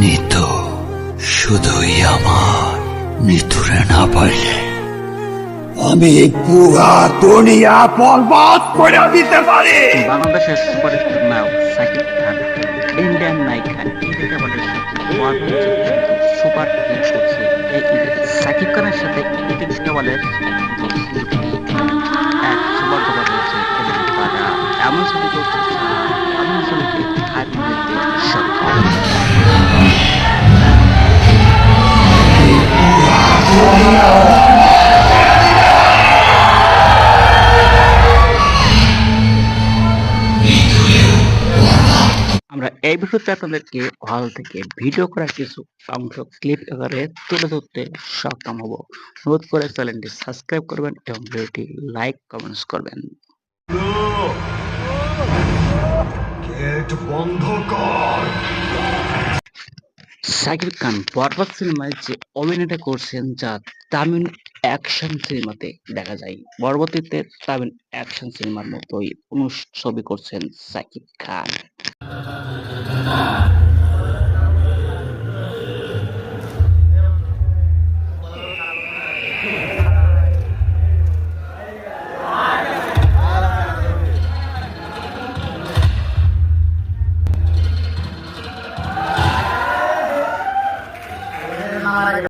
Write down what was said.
নিতু, শুধুই আমার নিতুরে না পাইলে। আমি পুরা দুনিয়া বরবাদ করে দিতে পারি। বাংলাদেশের সুপারস্টার নায়ক সাকিব খান, ইন্ডিয়ান নায়িকা ইন্ডিকা বলে সুপার হিট করছে সাকিব খানের সাথে ইন্ডিকা বলে আমরা এই ভিডিওতে আপনাদেরকে হল থেকে ভিডিও করার কিছু অংশ ক্লিপ আকারে তুলে ধরতে সক্ষম হব। অনুরোধ করে চ্যানেলটি সাবস্ক্রাইব করবেন এবং ভিডিওটি লাইক কমেন্টস করবেন। গেট বন্ধ কর। সাকিব খান বরবাদ সিনেমায় যে অভিনয়টা করছেন যা তামিল অ্যাকশন সিনেমাতে দেখা যায়। পরবর্তীতে তামিল অ্যাকশন সিনেমার মতোই অনু ছবি করছেন সাকিব খান।